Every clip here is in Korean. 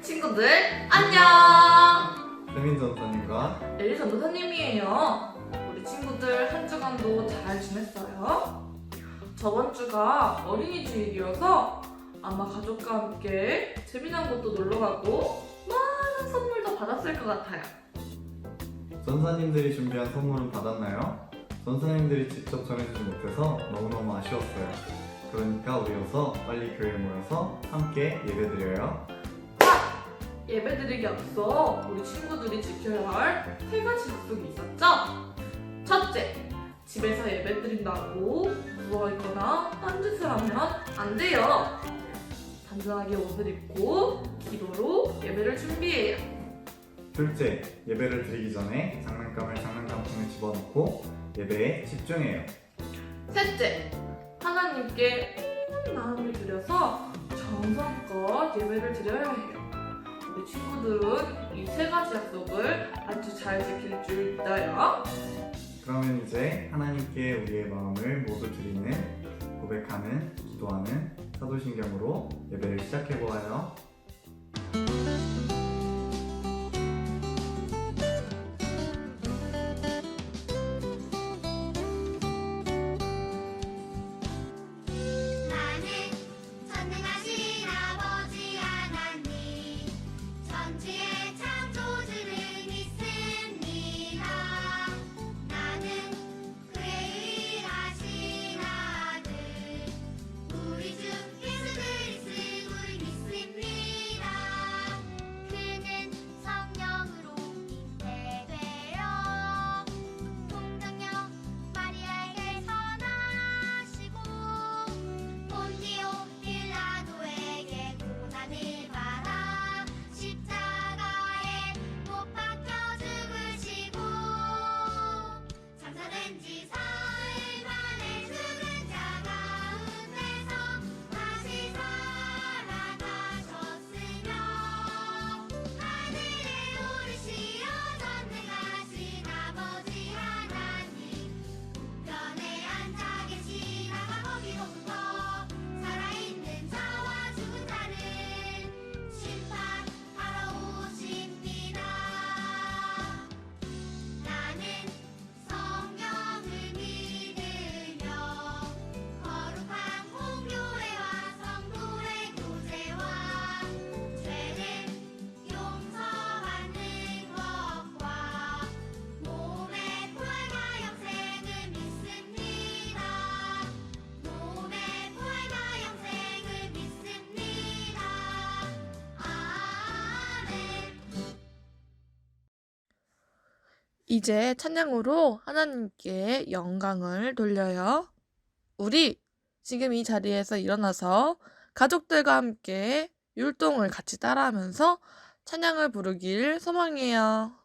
친구들 안녕! 세민 전사님과 엘리 전도사님이에요. 우리 친구들 한 주간도 잘 지냈어요? 저번 주가 어린이 주일이어서 아마 가족과 함께 재미난 곳도 놀러 가고 많은 선물도 받았을 것 같아요. 전사님들이 준비한 선물은 받았나요? 전사님들이 직접 전해주지 못해서 너무너무 아쉬웠어요. 그러니까 우리 어서 빨리 교회에 모여서 함께 예배드려요. 예배드리기 앞서 우리 친구들이 지켜야 할 세 가지 약속이 있었죠? 첫째, 집에서 예배드린다고 누워있거나 딴짓을 하면 안 돼요. 단순하게 옷을 입고 기도로 예배를 준비해요. 둘째, 예배를 드리기 전에 장난감을 장난감통에 집어넣고 예배에 집중해요. 셋째, 하나님께 온 마음을 들여서 정성껏 예배를 드려야 해요. 우리 친구들은 이 세 가지 약속을 아주 잘 지킬 줄 믿어요. 그러면 이제 하나님께 우리의 마음을 모두 드리는 고백하는, 기도하는 사도신경으로 예배를 시작해 보아요. 이제 찬양으로 하나님께 영광을 돌려요. 우리 지금 이 자리에서 일어나서 가족들과 함께 율동을 같이 따라하면서 찬양을 부르길 소망해요.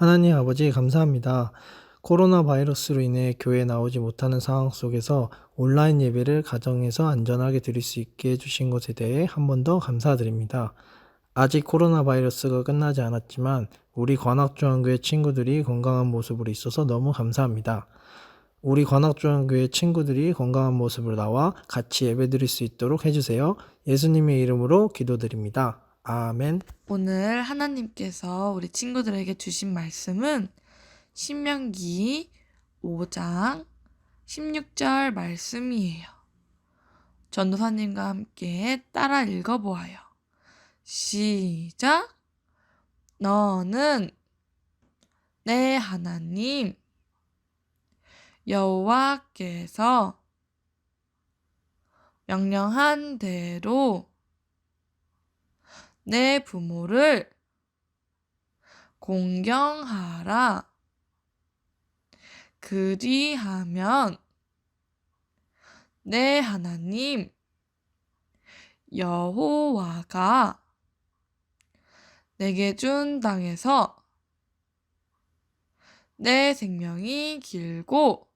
하나님 아버지 감사합니다. 코로나 바이러스로 인해 교회에 나오지 못하는 상황 속에서 온라인 예배를 가정에서 안전하게 드릴 수 있게 해주신 것에 대해 한 번 더 감사드립니다. 아직 코로나 바이러스가 끝나지 않았지만 우리 관악중앙교회 친구들이 건강한 모습으로 있어서 너무 감사합니다. 우리 관악중앙교회 친구들이 건강한 모습으로 나와 같이 예배 드릴 수 있도록 해주세요. 예수님의 이름으로 기도드립니다. 아멘. 오늘 하나님께서 우리 친구들에게 주신 말씀은 신명기 5장 16절 말씀이에요. 전도사님과 함께 따라 읽어보아요. 시작! 너는 내 하나님 여호와께서 명령한 대로 내 부모를 공경하라. 그리하면 내 하나님 여호와가 내게 준 땅에서 내 생명이 길고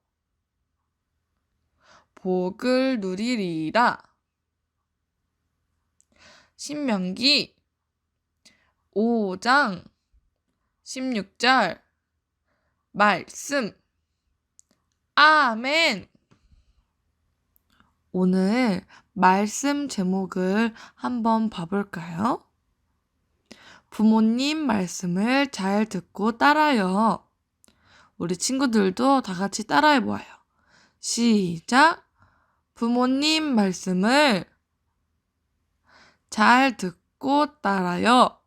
복을 누리리라. 신명기 5장 16절 말씀 아멘 오늘 말씀 제목을 한번 봐볼까요? 부모님 말씀을 잘 듣고 따라요. 우리 친구들도 다 같이 따라해 보아요. 시작. 부모님 말씀을 잘 듣고 따라요.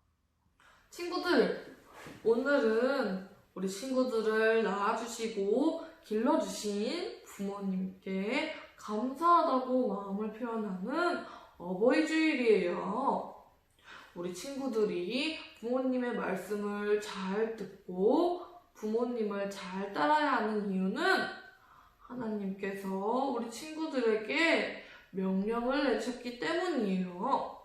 친구들, 오늘은 우리 친구들을 낳아주시고 길러주신 부모님께 감사하다고 마음을 표현하는 어버이 주일이에요. 우리 친구들이 부모님의 말씀을 잘 듣고 부모님을 잘 따라야 하는 이유는 하나님께서 우리 친구들에게 명령을 내셨기 때문이에요.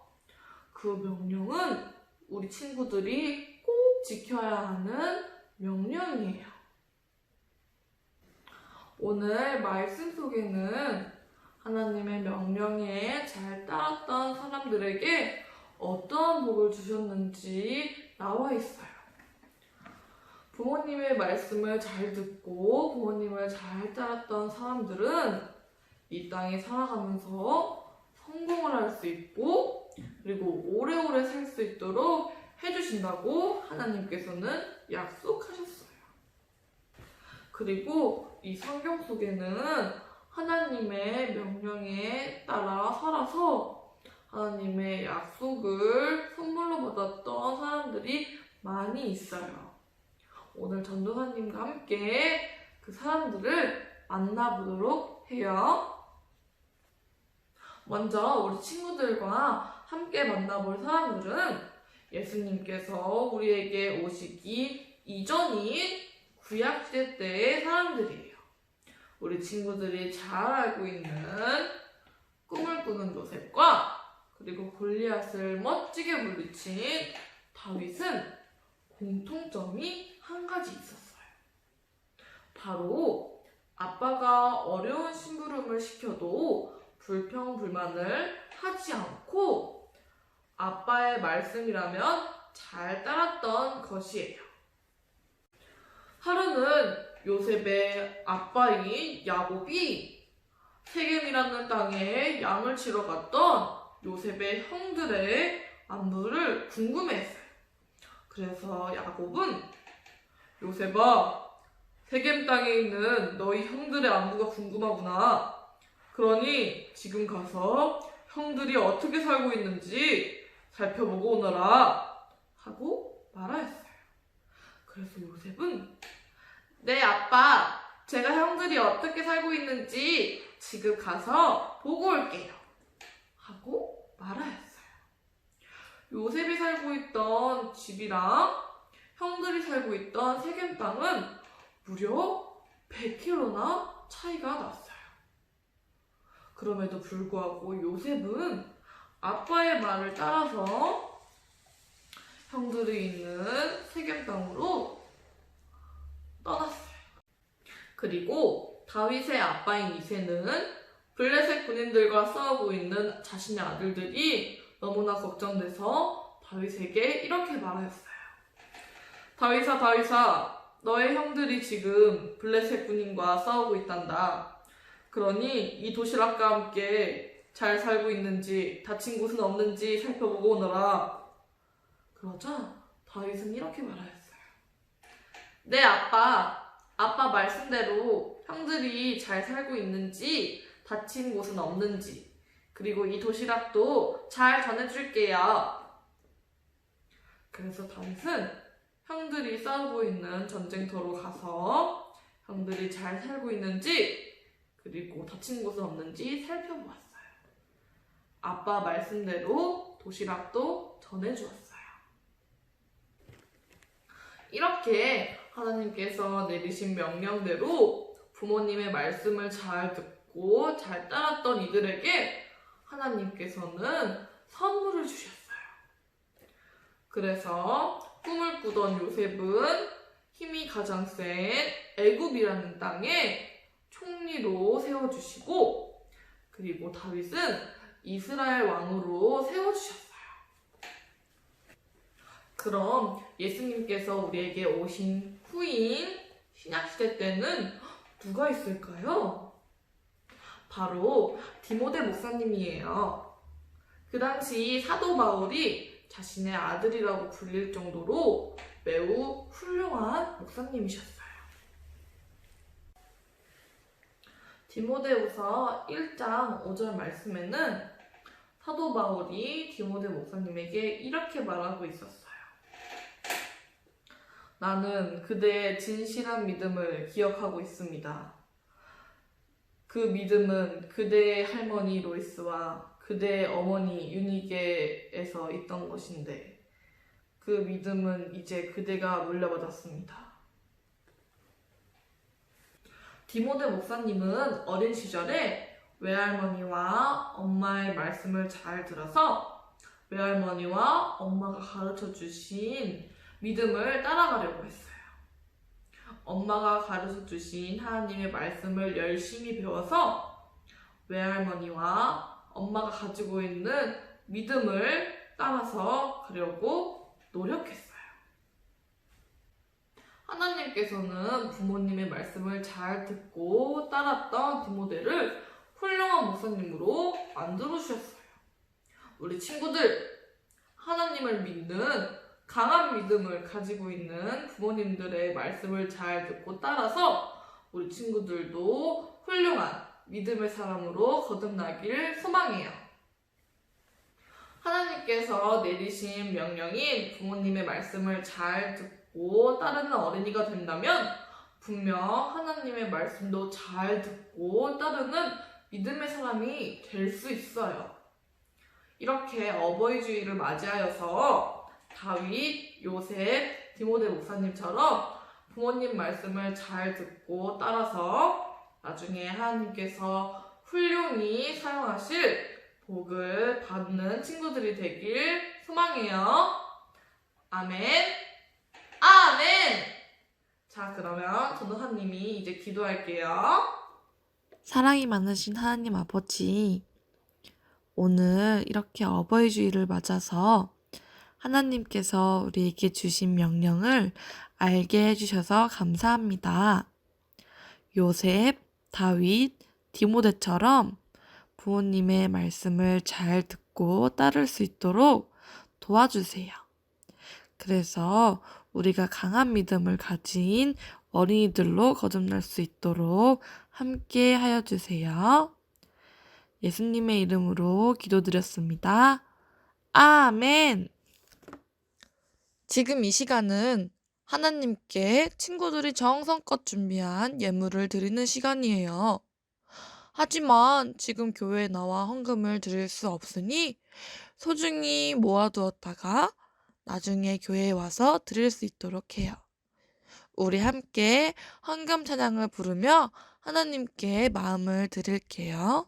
그 명령은 우리 친구들이 꼭 지켜야 하는 명령이에요. 오늘 말씀 속에는 하나님의 명령에 잘 따랐던 사람들에게 어떠한 복을 주셨는지 나와 있어요. 부모님의 말씀을 잘 듣고 부모님을 잘 따랐던 사람들은 이 땅에 살아가면서 성공을 할 수 있고 그리고 오래오래 살 수 있도록 해주신다고 하나님께서는 약속하셨어요. 그리고 이 성경 속에는 하나님의 명령에 따라 살아서 하나님의 약속을 선물로 받았던 사람들이 많이 있어요. 오늘 전도사님과 함께 그 사람들을 만나보도록 해요. 먼저 우리 친구들과 함께 만나볼 사람들은 예수님께서 우리에게 오시기 이전인 구약시대 때의 사람들이에요. 우리 친구들이 잘 알고 있는 꿈을 꾸는 요셉과 그리고 골리앗을 멋지게 물리친 다윗은 공통점이 한 가지 있었어요. 바로 아빠가 어려운 심부름을 시켜도 불평불만을 하지 않고 아빠의 말씀이라면 잘 따랐던 것이에요. 하루는 요셉의 아빠인 야곱이 세겜이라는 땅에 양을 치러 갔던 요셉의 형들의 안부를 궁금해했어요. 그래서 야곱은 요셉아, 세겜 땅에 있는 너희 형들의 안부가 궁금하구나. 그러니 지금 가서 형들이 어떻게 살고 있는지 살펴보고 오너라. 하고 말하였어요. 그래서 요셉은 네, 아빠. 제가 형들이 어떻게 살고 있는지 지금 가서 보고 올게요. 하고 말하였어요. 요셉이 살고 있던 집이랑 형들이 살고 있던 세겜 땅은 무려 100km나 차이가 났어요. 그럼에도 불구하고 요셉은 아빠의 말을 따라서 형들이 있는 세겜 땅으로 그리고 다윗의 아빠인 이세는 블레셋 군인들과 싸우고 있는 자신의 아들들이 너무나 걱정돼서 다윗에게 이렇게 말하였어요. 다윗아, 다윗아, 너의 형들이 지금 블레셋 군인과 싸우고 있단다. 그러니 이 도시락과 함께 잘 살고 있는지 다친 곳은 없는지 살펴보고 오너라. 그러자 다윗은 이렇게 말하였어요. 네, 아빠. 아빠 말씀대로 형들이 잘 살고 있는지 다친 곳은 없는지 그리고 이 도시락도 잘 전해줄게요. 그래서 다윗은 형들이 싸우고 있는 전쟁터로 가서 형들이 잘 살고 있는지 그리고 다친 곳은 없는지 살펴보았어요. 아빠 말씀대로 도시락도 전해주었어요. 이렇게 하나님께서 내리신 명령대로 부모님의 말씀을 잘 듣고 잘 따랐던 이들에게 하나님께서는 선물을 주셨어요. 그래서 꿈을 꾸던 요셉은 힘이 가장 센 애굽이라는 땅에 총리로 세워주시고 그리고 다윗은 이스라엘 왕으로 세워주셨어요. 그럼 예수님께서 우리에게 오신 후인 신약시대 때는 누가 있을까요? 바로 디모데 목사님이에요. 그 당시 사도 바울이 자신의 아들이라고 불릴 정도로 매우 훌륭한 목사님이셨어요. 디모데후서 1장 5절 말씀에는 사도 바울이 디모데 목사님에게 이렇게 말하고 있었어요. 나는 그대의 진실한 믿음을 기억하고 있습니다. 그 믿음은 그대의 할머니 로이스와 그대의 어머니 유니게에서 있던 것인데 그 믿음은 이제 그대가 물려받았습니다. 디모데 목사님은 어린 시절에 외할머니와 엄마의 말씀을 잘 들어서 외할머니와 엄마가 가르쳐 주신 믿음을 따라가려고 했어요. 엄마가 가르쳐 주신 하나님의 말씀을 열심히 배워서 외할머니와 엄마가 가지고 있는 믿음을 따라서 가려고 노력했어요. 하나님께서는 부모님의 말씀을 잘 듣고 따랐던 디모데를 훌륭한 목사님으로 만들어 주셨어요. 우리 친구들, 하나님을 믿는 강한 믿음을 가지고 있는 부모님들의 말씀을 잘 듣고 따라서 우리 친구들도 훌륭한 믿음의 사람으로 거듭나길 소망해요. 하나님께서 내리신 명령인 부모님의 말씀을 잘 듣고 따르는 어린이가 된다면 분명 하나님의 말씀도 잘 듣고 따르는 믿음의 사람이 될 수 있어요. 이렇게 어버이 주일을 맞이하여서 다윗, 요셉, 디모데 목사님처럼 부모님 말씀을 잘 듣고 따라서 나중에 하나님께서 훌륭히 사용하실 복을 받는 친구들이 되길 소망해요. 아멘. 아멘. 자, 그러면 전도사님이 이제 기도할게요. 사랑이 많으신 하나님 아버지, 오늘 이렇게 어버이 주일을 맞아서 하나님께서 우리에게 주신 명령을 알게 해주셔서 감사합니다. 요셉, 다윗, 디모데처럼 부모님의 말씀을 잘 듣고 따를 수 있도록 도와주세요. 그래서 우리가 강한 믿음을 가진 어린이들로 거듭날 수 있도록 함께 하여 주세요. 예수님의 이름으로 기도드렸습니다. 아멘. 지금 이 시간은 하나님께 친구들이 정성껏 준비한 예물을 드리는 시간이에요. 하지만 지금 교회에 나와 헌금을 드릴 수 없으니 소중히 모아두었다가 나중에 교회에 와서 드릴 수 있도록 해요. 우리 함께 헌금 찬양을 부르며 하나님께 마음을 드릴게요.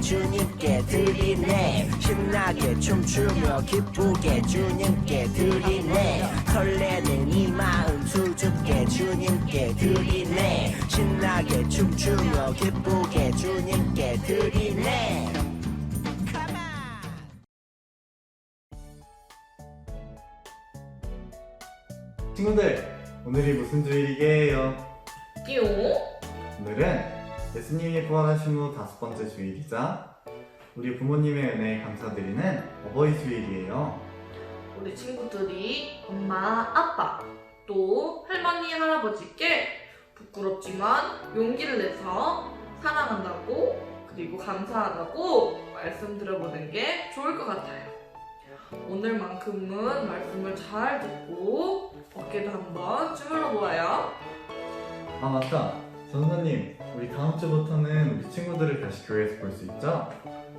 주님께 드리네 신나게 춤추며 기쁘게 주님께 드리네 설레는 이 마음 수줍게 주님께 드리네 신나게 춤추며 기쁘게 주님께 드리네 Come on! 친구들, 오늘이 무슨 주일이게요? 띠용. 오늘은 예수님이 부활하신 후 다섯 번째 주일이자 우리 부모님의 은혜에 감사드리는 어버이 주일이에요. 우리 친구들이 엄마, 아빠, 또 할머니, 할아버지께 부끄럽지만 용기를 내서 사랑한다고 그리고 감사하다고 말씀드려보는 게 좋을 것 같아요. 오늘만큼은 말씀을 잘 듣고 어깨도 한번 주물러 보아요. 아 맞다, 전사님, 우리 다음 주부터는 우리 친구들을 다시 교회에서 볼 수 있죠?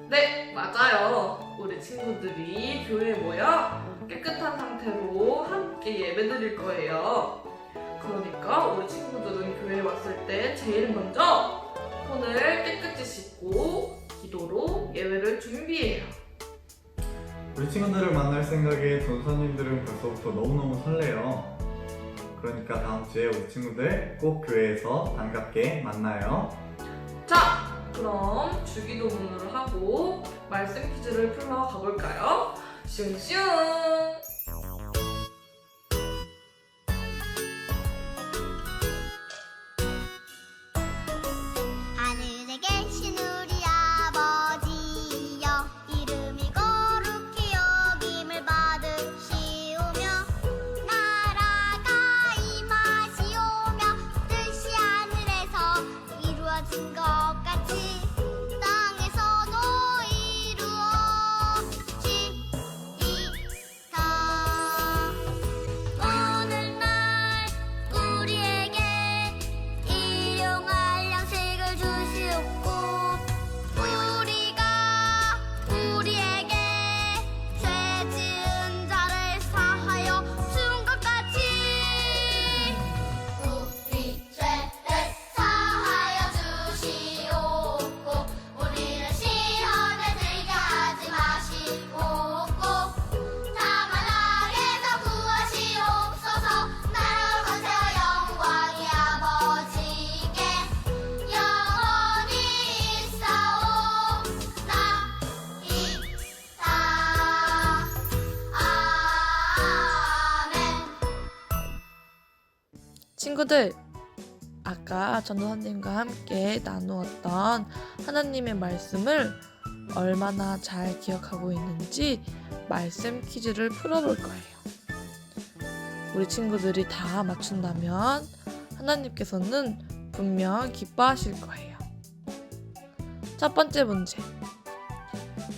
네, 맞아요. 우리 친구들이 교회에 모여 깨끗한 상태로 함께 예배 드릴 거예요. 그러니까 우리 친구들은 교회에 왔을 때 제일 먼저 손을 깨끗이 씻고 기도로 예배를 준비해요. 우리 친구들을 만날 생각에 전사님들은 벌써부터 너무너무 설레요. 그러니까 다음 주에 우리 친구들 꼭 교회에서 반갑게 만나요. 자, 그럼 주기도문을 하고 말씀 퀴즈를 풀러 가볼까요? 슝슝! 친구들, 아까 전도사님과 함께 나누었던 하나님의 말씀을 얼마나 잘 기억하고 있는지 말씀 퀴즈를 풀어볼 거예요. 우리 친구들이 다 맞춘다면 하나님께서는 분명 기뻐하실 거예요. 첫 번째 문제.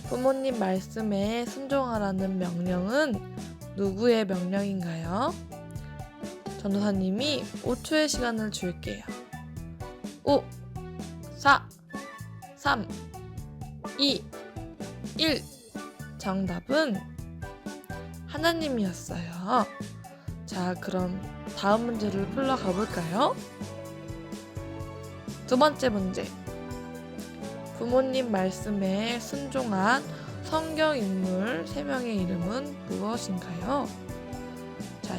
부모님 말씀에 순종하라는 명령은 누구의 명령인가요? 전도사님이 5초의 시간을 줄게요. 5, 4, 3, 2, 1. 정답은 하나님이었어요. 자, 그럼 다음 문제를 풀러 가볼까요? 두 번째 문제. 부모님 말씀에 순종한 성경 인물 3명의 이름은 무엇인가요?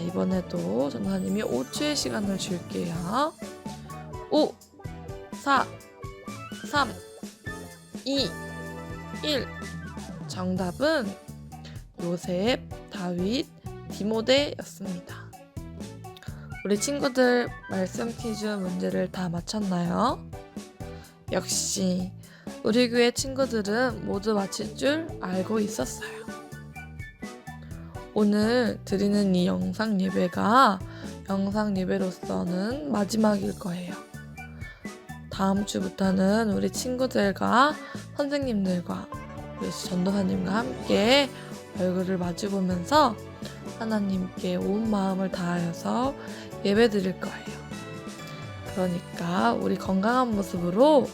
자, 이번에도 전도사님이 5초의 시간을 줄게요. 5, 4, 3, 2, 1. 정답은 요셉, 다윗, 디모데였습니다. 우리 친구들 말씀 퀴즈 문제를 다 맞췄나요? 역시 우리 교회 친구들은 모두 맞힐 줄 알고 있었어요. 오늘 드리는 이 영상 예배가 영상 예배로서는 마지막일 거예요. 다음 주부터는 우리 친구들과 선생님들과 우리 전도사님과 함께 얼굴을 마주보면서 하나님께 온 마음을 다하여서 예배 드릴 거예요. 그러니까 우리 건강한 모습으로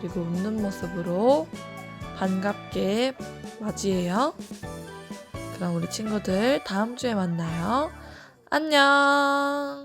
그리고 웃는 모습으로 반갑게 맞이해요. 그럼 우리 친구들 다음 주에 만나요. 안녕.